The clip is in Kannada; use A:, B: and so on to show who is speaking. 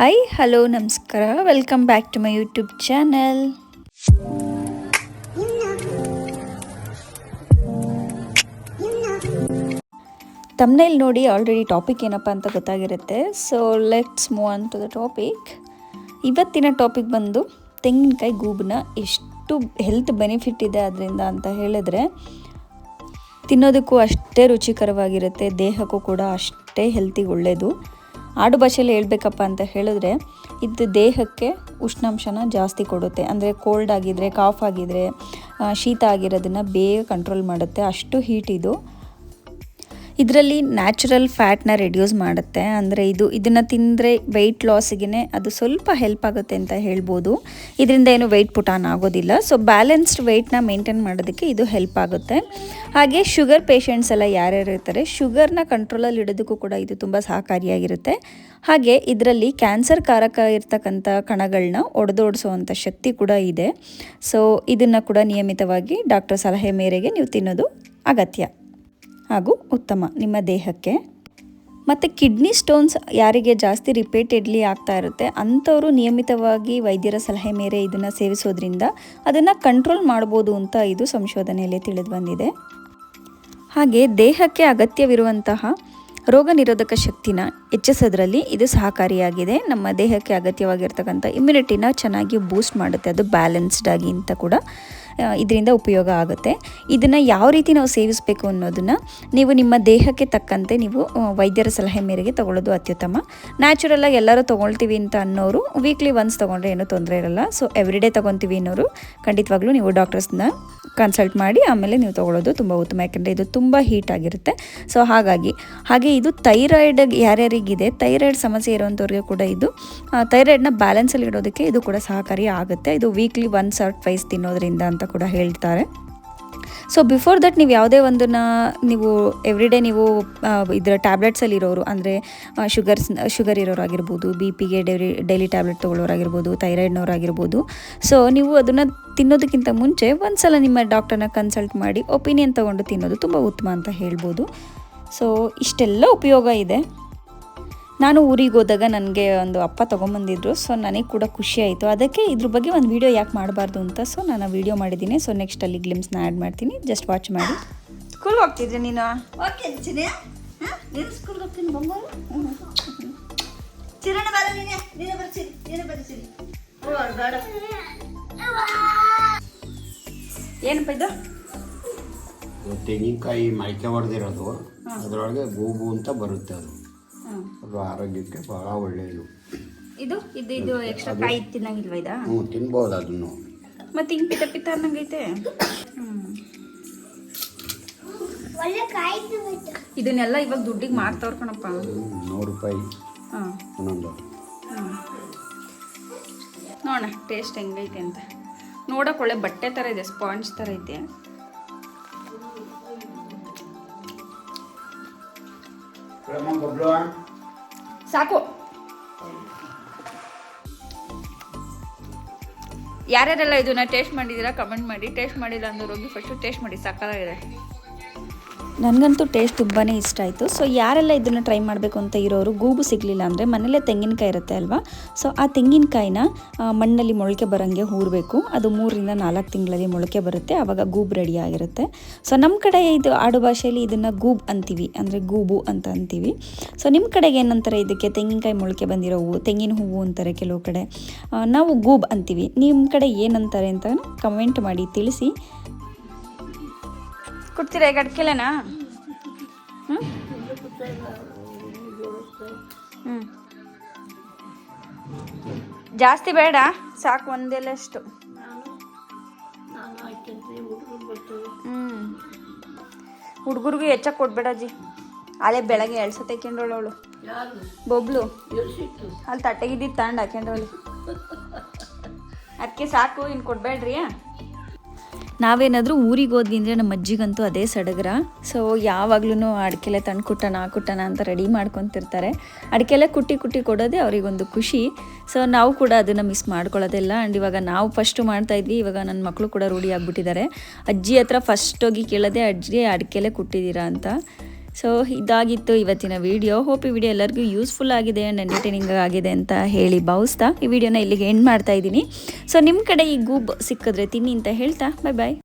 A: ಹಾಯ್ ಹಲೋ ನಮಸ್ಕಾರ welcome back to my YouTube channel ತಮ್ಮನೇಲಿ ನೋಡಿ ಆಲ್ರೆಡಿ ಟಾಪಿಕ್ ಏನಪ್ಪ ಅಂತ ಗೊತ್ತಾಗಿರುತ್ತೆ. So let's move on to the topic ಇವತ್ತಿನ ಟಾಪಿಕ್ ಬಂದು ತೆಂಗಿನಕಾಯಿ ಗೂಬನ್ನ ಎಷ್ಟು ಹೆಲ್ತ್ ಬೆನಿಫಿಟ್ ಇದೆ ಅದರಿಂದ ಅಂತ ಹೇಳಿದ್ರೆ, ತಿನ್ನೋದಕ್ಕೂ ಅಷ್ಟೇ ರುಚಿಕರವಾಗಿರುತ್ತೆ, ದೇಹಕ್ಕೂ ಕೂಡ ಅಷ್ಟೇ ಹೆಲ್ತಿಗೆ ಒಳ್ಳೆಯದು ಆಡು ಭಾಷೆಯಲ್ಲಿ ಹೇಳಬೇಕಪ್ಪ ಅಂತ ಹೇಳಿದ್ರೆ ಇದು ದೇಹಕ್ಕೆ ಉಷ್ಣಾಂಶನ ಜಾಸ್ತಿ ಕೊಡುತ್ತೆ. ಅಂದರೆ ಕೋಲ್ಡ್ ಆಗಿದ್ರೆ ಕಾಫ್ ಆಗಿದ್ರೆ ಶೀತ ಆಗಿರೋದನ್ನು ಬೇಗ ಕಂಟ್ರೋಲ್ ಮಾಡುತ್ತೆ. ಅಷ್ಟು ಹೀಟ್ ಇದು. ಇದರಲ್ಲಿ ನ್ಯಾಚುರಲ್ ಫ್ಯಾಟ್ನ ರೆಡ್ಯೂಸ್ ಮಾಡುತ್ತೆ. ಅಂದರೆ ಇದು, ಇದನ್ನು ತಿಂದರೆ ವೆಯ್ಟ್ ಲಾಸಿಗೆ ಅದು ಸ್ವಲ್ಪ ಹೆಲ್ಪ್ ಆಗುತ್ತೆ ಅಂತ ಹೇಳ್ಬೋದು. ಇದರಿಂದ ಏನು ವೆಯ್ಟ್ ಪುಟಾನ್ ಆಗೋದಿಲ್ಲ. ಸೊ ಬ್ಯಾಲೆನ್ಸ್ಡ್ ವೆಯ್ಟ್ನ ಮೇಂಟೈನ್ ಮಾಡೋದಕ್ಕೆ ಇದು ಹೆಲ್ಪ್ ಆಗುತ್ತೆ. ಹಾಗೆ ಶುಗರ್ ಪೇಷಂಟ್ಸ್ ಎಲ್ಲ ಯಾರ್ಯಾರು ಇರ್ತಾರೆ ಶುಗರ್ನ ಕಂಟ್ರೋಲಲ್ಲಿ ಇಡೋದಕ್ಕೂ ಕೂಡ ಇದು ತುಂಬ ಸಹಕಾರಿಯಾಗಿರುತ್ತೆ. ಹಾಗೆ ಇದರಲ್ಲಿ ಕ್ಯಾನ್ಸರ್ ಕಾರಕ ಇರ್ತಕ್ಕಂಥ ಕಣಗಳನ್ನ ಒಡೆದೋಡಿಸುವಂಥ ಶಕ್ತಿ ಕೂಡ ಇದೆ. ಸೊ ಇದನ್ನು ಕೂಡ ನಿಯಮಿತವಾಗಿ ಡಾಕ್ಟರ್ ಸಲಹೆ ಮೇರೆಗೆ ನೀವು ತಿನ್ನೋದು ಅಗತ್ಯ. ಹಾಗೂ ಉತ್ತಮ ನಿಮ್ಮ ದೇಹಕ್ಕೆ. ಮತ್ತು ಕಿಡ್ನಿ ಸ್ಟೋನ್ಸ್ ಯಾರಿಗೆ ಜಾಸ್ತಿ ರಿಪೀಟೆಡ್ಲಿ ಆಗ್ತಾ ಇರುತ್ತೆ, ಅಂಥವರು ನಿಯಮಿತವಾಗಿ ವೈದ್ಯರ ಸಲಹೆ ಮೇರೆ ಇದನ್ನು ಸೇವಿಸೋದ್ರಿಂದ ಅದನ್ನು ಕಂಟ್ರೋಲ್ ಮಾಡ್ಬೋದು ಅಂತ ಇದು ಸಂಶೋಧನೆಯಲ್ಲಿ ತಿಳಿದು ಬಂದಿದೆ ಹಾಗೆ ದೇಹಕ್ಕೆ ಅಗತ್ಯವಿರುವಂತಹ ರೋಗ ನಿರೋಧಕ ಶಕ್ತಿನ ಹೆಚ್ಚಿಸೋದ್ರಲ್ಲಿ ಇದು ಸಹಕಾರಿಯಾಗಿದೆ. ನಮ್ಮ ದೇಹಕ್ಕೆ ಅಗತ್ಯವಾಗಿರ್ತಕ್ಕಂಥ ಇಮ್ಯುನಿಟಿನ ಚೆನ್ನಾಗಿ ಬೂಸ್ಟ್ ಮಾಡುತ್ತೆ. ಅದು ಬ್ಯಾಲೆನ್ಸ್ಡ್ ಆಗಿ ಅಂತ ಕೂಡ ಇದರಿಂದ ಉಪಯೋಗ ಆಗುತ್ತೆ. ಇದನ್ನು ಯಾವ ರೀತಿ ನಾವು ಸೇವಿಸಬೇಕು ಅನ್ನೋದನ್ನು ನೀವು ನಿಮ್ಮ ದೇಹಕ್ಕೆ ತಕ್ಕಂತೆ ನೀವು ವೈದ್ಯರ ಸಲಹೆ ಮೇರೆಗೆ ತಗೊಳ್ಳೋದು ಅತ್ಯುತ್ತಮ. ನ್ಯಾಚುರಲ್ಲಾಗಿ ಎಲ್ಲರೂ ತೊಗೊಳ್ತೀವಿ ಅಂತ ಅನ್ನೋರು ವೀಕ್ಲಿ ಒನ್ಸ್ ತೊಗೊಂಡ್ರೆ ಏನೂ ತೊಂದರೆ ಇರಲ್ಲ. ಸೊ ಎವ್ರಿಡೇ ತೊಗೊತೀವಿ ಅನ್ನೋರು, ಖಂಡಿತವಾಗ್ಲೂ ನೀವು ಡಾಕ್ಟರ್ಸ್ನ ಕನ್ಸಲ್ಟ್ ಮಾಡಿ ಆಮೇಲೆ ನೀವು ತೊಗೊಳ್ಳೋದು ತುಂಬ ಉತ್ತಮ. ಯಾಕೆಂದರೆ ಇದು ತುಂಬ ಹೀಟ್ ಆಗಿರುತ್ತೆ. ಸೊ ಹಾಗಾಗಿ, ಹಾಗೆ ಇದು ಥೈರಾಯ್ಡ್ ಯಾರ್ಯಾರಿಗಿದೆ ಥೈರಾಯ್ಡ್ ಸಮಸ್ಯೆ ಇರುವಂಥವ್ರಿಗೆ ಕೂಡ ಇದು ಥೈರಾಯ್ಡ್ನ ಬ್ಯಾಲೆನ್ಸಲ್ಲಿ ಇಡೋದಕ್ಕೆ ಇದು ಕೂಡ ಸಹಕಾರಿ ಆಗುತ್ತೆ. ಇದು ವೀಕ್ಲಿ ಒನ್ಸ್ ಆರ್ ಟ್ವೈಸ್ ತಿನ್ನೋದ್ರಿಂದ ಅಂತ ಕೂಡ ಹೇಳ್ತಾರೆ. ಸೊ ಬಿಫೋರ್ ದಟ್ ನೀವು ಯಾವುದೇ ಒಂದನ್ನ ನೀವು ಎವ್ರಿ ಡೇ ನೀವು ಇದರ ಟ್ಯಾಬ್ಲೆಟ್ಸಲ್ಲಿ ಇರೋರು, ಅಂದರೆ ಶುಗರ್ಸ್ ಶುಗರ್ ಇರೋರಾಗಿರ್ಬೋದು ಬಿ ಪಿಗೆ ಡೈಲಿ ಡೈಲಿ ಟ್ಯಾಬ್ಲೆಟ್ ತೊಗೊಳ್ಳೋರಾಗಿರ್ಬೋದು ಥೈರಾಯ್ಡ್ನವರಾಗಿರ್ಬೋದು ಸೊ ನೀವು ಅದನ್ನು ತಿನ್ನೋದಕ್ಕಿಂತ ಮುಂಚೆ ಒಂದ್ಸಲ ನಿಮ್ಮ ಡಾಕ್ಟರ್ನ ಕನ್ಸಲ್ಟ್ ಮಾಡಿ ಒಪಿನಿಯನ್ ತೊಗೊಂಡು ತಿನ್ನೋದು ತುಂಬ ಉತ್ತಮ ಅಂತ ಹೇಳ್ಬೋದು. ಸೊ ಇಷ್ಟೆಲ್ಲ ಉಪಯೋಗ ಇದೆ. ನಾನು ಊರಿಗೆ ಹೋದಾಗ ನನಗೆ ಒಂದು ಅಪ್ಪ ತೊಗೊಂಬಂದಿದ್ರು ಸೊ ನನಗೆ ಕೂಡ ಖುಷಿ ಆಯಿತು. ಅದಕ್ಕೆ ಇದ್ರ ಬಗ್ಗೆ ಒಂದು ವೀಡಿಯೋ ಯಾಕೆ ಮಾಡಬಾರ್ದು ಅಂತ ಸೊ ನಾನು ವೀಡಿಯೋ ಮಾಡಿದ್ದೀನಿ. ಸೊ ನೆಕ್ಸ್ಟ್ ಅಲ್ಲಿ ಗ್ಲಿಮ್ಸ್ನ ಆ್ಯಡ್ ಮಾಡ್ತೀನಿ. ಜಸ್ಟ್ ವಾಚ್ ಮಾಡಿ. ಸ್ಕೂಲ್ ಹೋಗ್ತಿದ್ರೆ ನೀನು?
B: ಓಕೆ ಚಿನಿ ನೀನು ಸ್ಕೂಲ್ಗೆ ಹೋಗ್ತೀನಿ ಬಂಗಾರು. ಚಿರಣ ಬರ ನೀನೆ. ನೀನೆ ಬರ್ಸಿರಿ ನೀನೆ ಬರ್ಸಿರಿ ಬೇಡ.
A: ಏನಪ್ಪ ಇದು?
C: ತೆಂಗಿನಕಾಯಿ ಮೈಕೆ ಹೊಡೆದಿರೋದು. ಅದರೊಳಗೆ ಗೂಬು ಅಂತ ಬರುತ್ತೆ ಅದು. ಅದು ಆರೋಗ್ಯಕ್ಕೆ ಬಹಳ ಒಳ್ಳೆಯದು.
A: ಇದು? ಇದು ಇದು ಎಕ್ಸ್ಟ್ರಾ ಕಾಯಿ ತಿನ್ನಂಗಿಲ್ವಾ ಇದಾ?
C: ಹ್ಞೂ ತಿನ್ಬೋದು ಅದನ್ನು.
A: ಮತ್ತೆ ಹಿಂಗೆ ಪಿತ ಪಿತ ಅನ್ನಂಗೈತೆ? ಇದನ್ನೆಲ್ಲ ಇವಾಗ ದುಡ್ಡಿಗೆ ಮಾರ್ತವ್ರ ಕಣಪ್ಪ.
C: ನೂರು ರೂಪಾಯಿ.
A: ಹಾಂ.
C: ಒಂದೊಂದು
A: ನೋಡೋಣ ಟೇಸ್ಟ್ ಹೆಂಗೈತೆ ಅಂತ. ನೋಡೋಕೆ ಒಳ್ಳೆ ಬಟ್ಟೆ ಥರ ಇದೆ ಸ್ಪಾಂಜ್ ಥರ ಐತೆ ಸಾಕು ಯಾರ್ಯಾರೆಲ್ಲ ಇದನ್ನ ಟೇಸ್ಟ್ ಮಾಡಿದೀರಾ ಕಮೆಂಟ್ ಮಾಡಿ. ಟೇಸ್ಟ್ ಮಾಡಿಲ್ಲ ಅಂದ್ರೆ ಹೋಗಿ ಫಸ್ಟು ಟೇಸ್ಟ್ ಮಾಡಿ. ಸಕ್ಕತ್ತಾಗಿದೆ ನನಗಂತೂ ಟೇಸ್ಟ್ ತುಂಬಾ ಇಷ್ಟ ಆಯಿತು. ಸೊ ಯಾರೆಲ್ಲ ಇದನ್ನು ಟ್ರೈ ಮಾಡಬೇಕು ಅಂತ ಇರೋರು, ಗೂಬು ಸಿಗಲಿಲ್ಲ ಅಂದರೆ ಮನೇಲೇ ತೆಂಗಿನಕಾಯಿ ಇರುತ್ತೆ ಅಲ್ವಾ? ಸೊ ಆ ತೆಂಗಿನಕಾಯಿನ ಮಣ್ಣಲ್ಲಿ ಮೊಳಕೆ ಬರೋಂಗೆ ಹೂರಬೇಕು. ಅದು ಮೂರರಿಂದ ನಾಲ್ಕು ತಿಂಗಳಲ್ಲಿ ಮೊಳಕೆ ಬರುತ್ತೆ. ಆವಾಗ ಗೂಬ್ ರೆಡಿ ಆಗಿರುತ್ತೆ. ಸೊ ನಮ್ಮ ಕಡೆ ಇದು ಆಡು ಭಾಷೆಯಲ್ಲಿ ಇದನ್ನು ಗೂಬ್ ಅಂತೀವಿ. ಅಂದರೆ ಗೂಬು ಅಂತ ಅಂತೀವಿ. ಸೊ ನಿಮ್ಮ ಕಡೆಗೆ ಏನಂತಾರೆ ಇದಕ್ಕೆ? ತೆಂಗಿನಕಾಯಿ ಮೊಳಕೆ ಬಂದಿರೋ ಹೂವು, ತೆಂಗಿನ ಹೂವು ಅಂತಾರೆ ಕೆಲವು ಕಡೆ. ನಾವು ಗೂಬ್ ಅಂತೀವಿ. ನಿಮ್ಮ ಕಡೆ ಏನಂತಾರೆ ಅಂತ ಕಮೆಂಟ್ ಮಾಡಿ ತಿಳಿಸಿ. ಕೊಡ್ತೀರಾ ಈಗ ಹ್ಞೂ ಹ್ಞೂ ಜಾಸ್ತಿ ಬೇಡ, ಸಾಕು ಒಂದೆಲ್ಲಷ್ಟು ಹ್ಞೂ ಹುಡುಗರಿಗೂ ಕೊಡ್ಬೇಡ ಜಿ ಅಲ್ಲೇ ಬೆಳಗ್ಗೆ ಎರಡು ಸತಿ ಹಾಕೊಂಡವಳು ಅವಳು ಬೊಬ್ಲು. ಅಲ್ಲಿ ತಟ್ಟೆಗಿದ್ದಿದ್ದು ತಗೊಂಡು ಹಾಕೊಂಡವಳು ಅದಕ್ಕೆ ಸಾಕು ಇನ್ನು ಕೊಡಬೇಡ್ರಿ ನಾವೇನಾದರೂ ಊರಿಗೆ ಹೋದ್ವಿ ಅಂದರೆ ನಮ್ಮ ಅಜ್ಜಿಗಂತೂ ಅದೇ ಸಡಗರ. ಸೊ ಯಾವಾಗ್ಲೂ ಅಡಿಕೆಲೆ ತಂದು ಕುಟ್ಟಣ ಕುಟ್ಟಣ ಅಂತ ರೆಡಿ ಮಾಡ್ಕೊತಿರ್ತಾರೆ. ಅಡಿಕೆಲೆ ಕುಟ್ಟಿ ಕುಟ್ಟಿ ಕೊಡೋದೇ ಅವರಿಗೊಂದು ಖುಷಿ. ಸೊ ನಾವು ಕೂಡ ಅದನ್ನು ಮಿಸ್ ಮಾಡ್ಕೊಳ್ಳೋದಿಲ್ಲ. ಆ್ಯಂಡ್ ಇವಾಗ ನಾವು ಫಸ್ಟು ಮಾಡ್ತಾ ಇದ್ವಿ. ಇವಾಗ ನನ್ನ ಮಕ್ಕಳು ಕೂಡ ರೂಢಿ ಆಗಿಬಿಟ್ಟಿದ್ದಾರೆ. ಅಜ್ಜಿ ಹತ್ರ ಫಸ್ಟ್ ಹೋಗಿ ಕೇಳೋದೇ ಅಜ್ಜಿ ಅಡಿಕೆಲೆ ಕುಟ್ಟಿದ್ದೀರಾ? ಅಂತ. ಸೊ ಇದಾಗಿತ್ತು ಇವತ್ತಿನ ವಿಡಿಯೋ ಹೋಪ್ ಈ ವಿಡಿಯೋ ಎಲ್ಲರಿಗೂ ಯೂಸ್ಫುಲ್ ಆಗಿದೆ ಆ್ಯಂಡ್ ಎಂಟರ್ಟೈನಿಂಗ್ ಆಗಿದೆ ಅಂತ ಹೇಳಿ ಭಾವಿಸ್ತಾ ಈ ವಿಡಿಯೋನ ಇಲ್ಲಿಗೆ ಎಂಡ್ ಮಾಡ್ತಾ ಇದ್ದೀನಿ. ಸೊ ನಿಮ್ಮ ಕಡೆ ಈ ಗೂಬ್ ಸಿಕ್ಕಿದ್ರೆ ತಿನ್ನಿ ಅಂತ ಹೇಳ್ತಾ. ಬಾಯ್ ಬಾಯ್